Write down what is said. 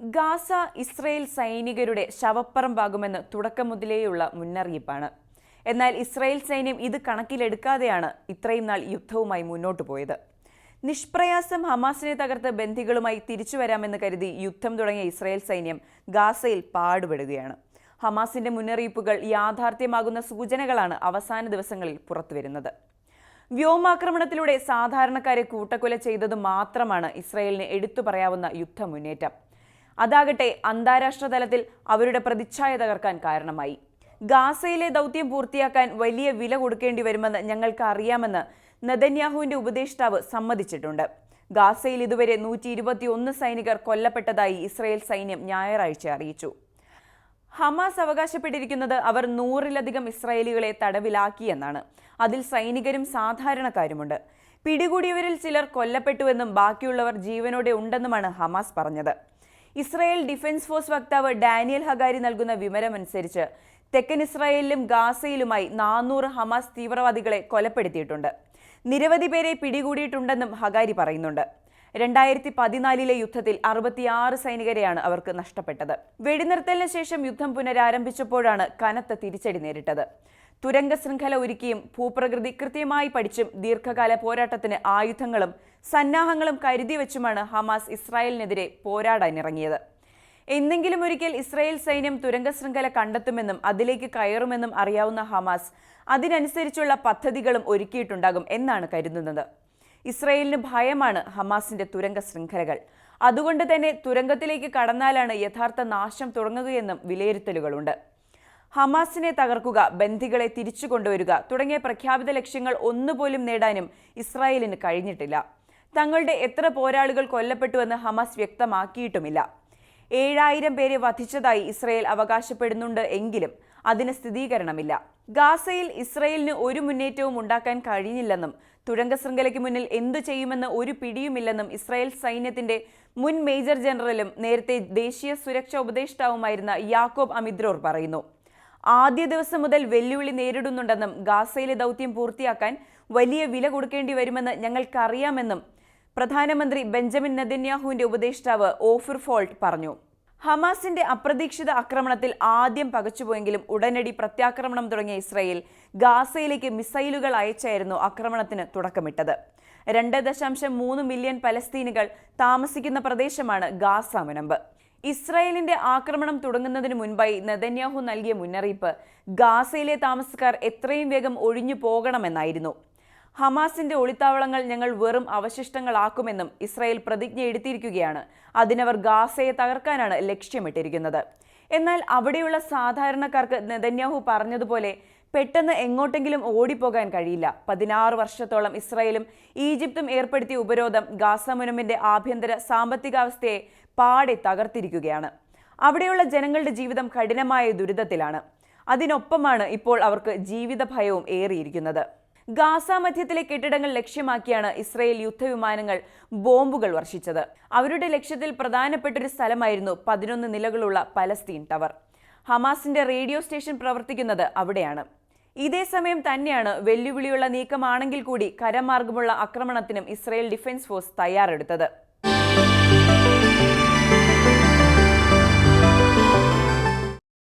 Gaza Israel സൈനികരുടെ ശവപ്പറമ്പാകുമെന്ന് തുടക്കം മുതലേയുള്ള മുന്നറിയിപ്പാണ്. എന്നാൽ ഇസ്രയേൽ സൈന്യം ഇത് കണക്കിലെടുക്കാതെയാണ് ഇത്രയും നാൾ യുദ്ധവുമായി മുന്നോട്ടു പോയത്. നിഷ്പ്രയാസം ഹമാസിനെ തകർത്ത് ബന്ധികളുമായി തിരിച്ചു വരാമെന്ന് കരുതി യുദ്ധം തുടങ്ങിയ ഇസ്രയേൽ സൈന്യം ഗാസയിൽ പാടുപെടുകയാണ്. ഹമാസിന്റെ മുന്നറിയിപ്പുകൾ യാഥാർത്ഥ്യമാകുന്ന സൂചനകളാണ് അവസാന ദിവസങ്ങളിൽ പുറത്തുവരുന്നത്. വ്യോമാക്രമണത്തിലൂടെ സാധാരണക്കാരെ കൂട്ടക്കൊല ചെയ്തത് മാത്രമാണ് ഇസ്രയേലിന് എടുത്തു പറയാവുന്ന യുദ്ധമുന്നേറ്റം. അതാകട്ടെ അന്താരാഷ്ട്ര തലത്തിൽ അവരുടെ പ്രതിച്ഛായ തകർക്കാൻ കാരണമായി. ഗാസയിലെ ദൗത്യം പൂർത്തിയാക്കാൻ വലിയ വില കൊടുക്കേണ്ടി വരുമെന്ന് ഞങ്ങൾക്ക് അറിയാമെന്ന് നദന്യാഹുവിന്റെ ഉപദേഷ്ടാവ് സമ്മതിച്ചിട്ടുണ്ട്. ഗാസയിൽ ഇതുവരെ നൂറ്റി ഇരുപത്തിയൊന്ന് സൈനികർ കൊല്ലപ്പെട്ടതായി ഇസ്രയേൽ സൈന്യം ഞായറാഴ്ച അറിയിച്ചു. ഹമാസ് അവകാശപ്പെട്ടിരിക്കുന്നത് അവർ നൂറിലധികം ഇസ്രായേലികളെ തടവിലാക്കിയെന്നാണ്. അതിൽ സൈനികരും സാധാരണക്കാരുമുണ്ട്. പിടികൂടിയവരിൽ ചിലർ കൊല്ലപ്പെട്ടുവെന്നും ബാക്കിയുള്ളവർ ജീവനോടെ ഉണ്ടെന്നുമാണ് ഹമാസ് പറഞ്ഞത്. ഇസ്രായേൽ ഡിഫൻസ് ഫോഴ്സ് വക്താവ് ഡാനിയൽ ഹഗാരി നൽകുന്ന വിവരമനുസരിച്ച് തെക്കൻ ഇസ്രായേലിലും ഗാസയിലുമായി നാനൂറ് ഹമാസ് തീവ്രവാദികളെ കൊലപ്പെടുത്തിയിട്ടുണ്ട്. നിരവധി പേരെ പിടികൂടിയിട്ടുണ്ടെന്നും ഹഗാരി പറയുന്നുണ്ട്. രണ്ടായിരത്തി പതിനാലിലെ യുദ്ധത്തിൽ അറുപത്തിയാറ് സൈനികരെയാണ് അവർക്ക് നഷ്ടപ്പെട്ടത്. വെടിനിർത്തലിന് ശേഷം യുദ്ധം പുനരാരംഭിച്ചപ്പോഴാണ് കനത്ത തിരിച്ചടി നേരിട്ടത്. തുരങ്ക ശൃംഖല ഒരുക്കിയും ഭൂപ്രകൃതി കൃത്യമായി പഠിച്ചും ദീർഘകാല പോരാട്ടത്തിന് ആയുധങ്ങളും സന്നാഹങ്ങളും കരുതി വെച്ചുമാണ് ഹമാസ് ഇസ്രായേലിനെതിരെ പോരാടാനിറങ്ങിയത്. എന്നെങ്കിലും ഒരിക്കൽ ഇസ്രായേൽ സൈന്യം തുരങ്ക ശൃംഖല കണ്ടെത്തുമെന്നും അതിലേക്ക് കയറുമെന്നും അറിയാവുന്ന ഹമാസ് അതിനനുസരിച്ചുള്ള പദ്ധതികളും ഒരുക്കിയിട്ടുണ്ടാകും എന്നാണ് കരുതുന്നത്. ഇസ്രയേലിന് ഭയമാണ് ഹമാസിന്റെ തുരങ്ക ശൃംഖലകൾ അതുകൊണ്ട് തന്നെ തുരങ്കത്തിലേക്ക് കടന്നാലാണ് യഥാർത്ഥ നാശം തുടങ്ങുകയെന്നും വിലയിരുത്തലുകളുണ്ട്. ഹമാസിനെ തകർക്കുക ബന്ധികളെ തിരിച്ചു കൊണ്ടുവരിക തുടങ്ങിയ പ്രഖ്യാപിത ലക്ഷ്യങ്ങൾ ഒന്നുപോലും നേടാനും ഇസ്രായേലിന് കഴിഞ്ഞിട്ടില്ല. തങ്ങളുടെ എത്ര പോരാളികൾ കൊല്ലപ്പെട്ടുവെന്ന് ഹമാസ് വ്യക്തമാക്കിയിട്ടുമില്ല. ഏഴായിരം പേരെ വധിച്ചതായി ഇസ്രായേൽ അവകാശപ്പെടുന്നുണ്ട് എങ്കിലും അതിന് സ്ഥിരീകരണമില്ല. ഗാസയിൽ ഇസ്രായേലിന് ഒരു മുന്നേറ്റവും ഉണ്ടാക്കാൻ കഴിഞ്ഞില്ലെന്നും തുരങ്ക ശൃംഖലയ്ക്ക് മുന്നിൽ എന്തു ചെയ്യുമെന്ന് ഒരു പിടിയുമില്ലെന്നും ഇസ്രായേൽ സൈന്യത്തിന്റെ മുൻ മേജർ ജനറലും നേരത്തെ ദേശീയ സുരക്ഷാ ഉപദേഷ്ടാവുമായിരുന്ന യാക്കോബ് അമിദ്രോർ പറയുന്നു. ആദ്യ ദിവസം മുതൽ വെല്ലുവിളി നേരിടുന്നുണ്ടെന്നും ഗാസയിലെ ദൗത്യം പൂർത്തിയാക്കാൻ വലിയ വില കൊടുക്കേണ്ടി വരുമെന്ന് ഞങ്ങൾക്കറിയാമെന്നും പ്രധാനമന്ത്രി ബെഞ്ചമിൻ നെതന്യാഹുവിന്റെ ഉപദേഷ്ടാവ് ഓഫിർ ഫോൾട്ട് പറഞ്ഞു. ഹമാസിന്റെ അപ്രതീക്ഷിത ആക്രമണത്തിൽ ആദ്യം പകച്ചുപോയെങ്കിലും ഉടനടി പ്രത്യാക്രമണം തുടങ്ങിയ ഇസ്രയേൽ ഗാസയിലേക്ക് മിസൈലുകൾ അയച്ചായിരുന്നു ആക്രമണത്തിന് തുടക്കമിട്ടത്. രണ്ട് ദശാംശം മൂന്ന് മില്യൺ പലസ്തീനുകൾ താമസിക്കുന്ന പ്രദേശമാണ് ഗാസ മുനമ്പ്. ഇസ്രായേലിന്റെ ആക്രമണം തുടങ്ങുന്നതിന് മുൻപായി നെതന്യാഹു നൽകിയ മുന്നറിയിപ്പ് ഗാസയിലെ താമസക്കാർ എത്രയും വേഗം ഒഴിഞ്ഞു പോകണമെന്നായിരുന്നു. ഹമാസിന്റെ ഒളിത്താവളങ്ങൾ ഞങ്ങൾ വെറും അവശിഷ്ടങ്ങളാക്കുമെന്നും ഇസ്രായേൽ പ്രതിജ്ഞ എടുത്തിരിക്കുകയാണ് അതിനവർ ഗാസയെ തകർക്കാനാണ് ലക്ഷ്യമിട്ടിരിക്കുന്നത്. എന്നാൽ അവിടെയുള്ള സാധാരണക്കാർക്ക് നെതന്യാഹു പറഞ്ഞതുപോലെ പെട്ടെന്ന് എങ്ങോട്ടെങ്കിലും ഓടിപ്പോകാൻ കഴിയില്ല. പതിനാറ് വർഷത്തോളം ഇസ്രായേലും ഈജിപ്തും ഏർപ്പെടുത്തിയ ഉപരോധം ഗാസ മുനമ്പിന്റെ ആഭ്യന്തര സാമ്പത്തികാവസ്ഥയെ പാടെ തകർത്തിരിക്കുകയാണ്. അവിടെയുള്ള ജനങ്ങളുടെ ജീവിതം കഠിനമായ ദുരിതത്തിലാണ്. അതിനൊപ്പമാണ് ഇപ്പോൾ അവർക്ക് ജീവിത ഭയവും ഏറിയിരിക്കുന്നത്. ഗാസ മധ്യത്തിലെ കെട്ടിടങ്ങൾ ലക്ഷ്യമാക്കിയാണ് ഇസ്രയേൽ യുദ്ധവിമാനങ്ങൾ ബോംബുകൾ വർഷിച്ചത്. അവരുടെ ലക്ഷ്യത്തിൽ പ്രധാനപ്പെട്ടൊരു സ്ഥലമായിരുന്നു പതിനൊന്ന് നിലകളുള്ള പലസ്തീൻ ടവർ. ഹമാസിന്റെ റേഡിയോ സ്റ്റേഷൻ പ്രവർത്തിക്കുന്നത് അവിടെയാണ്. ഇതേ സമയം തന്നെയാണ് വെല്ലുവിളിയുള്ള നീക്കമാണെങ്കിൽ കൂടി കരമാർഗമുള്ള ആക്രമണത്തിനും ഇസ്രയേൽ ഡിഫൻസ് ഫോഴ്സ് തയ്യാറെടുത്തത്.